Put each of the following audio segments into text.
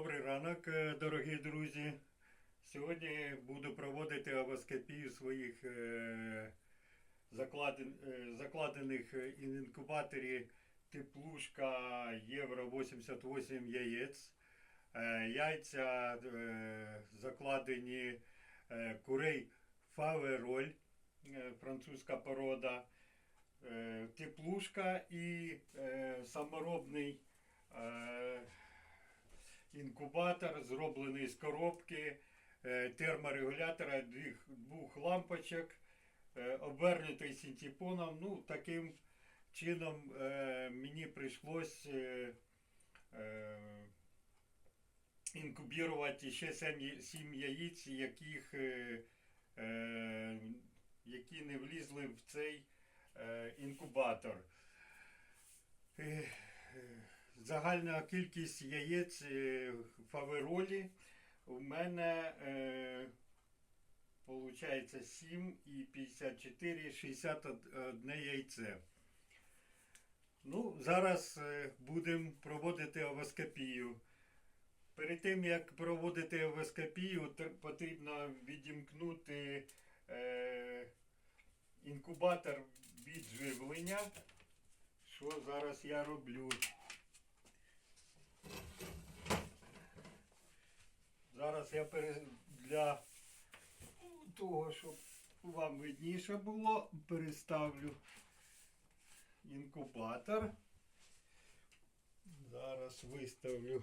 Добрий ранок, е, дорогі друзі. Сьогодні буду проводити авоскопію своїх е, е, закладених в інкубаторі теплушка Євро 88 яєць. Яйця закладені курей Фавероль, французька порода, теплушка і саморобний. Інкубатор, зроблений з коробки, е, терморегулятора, двох, двох лампочок, е, обернутий синтепоном. Ну, таким чином е, мені прийшлось е, інкубірувати ще сім, яїць, яких, які не влізли в цей інкубатор. Загальна кількість яєць е, фаверолі у мене е, виходить 7 і 54, 61 яйце. Ну, зараз е, будемо проводити овоскопію. Перед тим як проводити овоскопію, потрібно відімкнути е, інкубатор від живлення. Що зараз я роблю? Я для того, щоб вам видніше було, переставлю інкубатор. Зараз виставлю.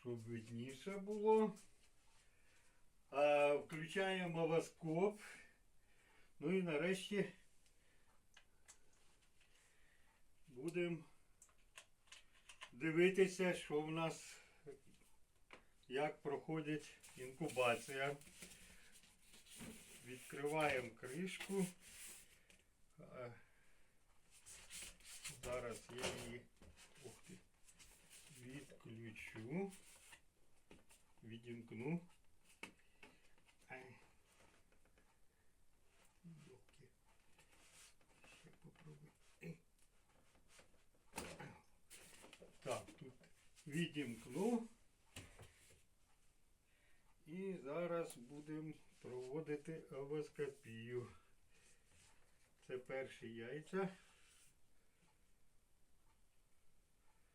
Щоб видніше було. А, включаємо овоскоп. Ну і нарешті будемо дивитися, що в нас, як проходить інкубація. Відкриваємо кришку. А, Зараз я її ух ти, відключу, відімкну. Ще попробую. Відімкну. І зараз будемо проводити овоскопію. Це перші яйця.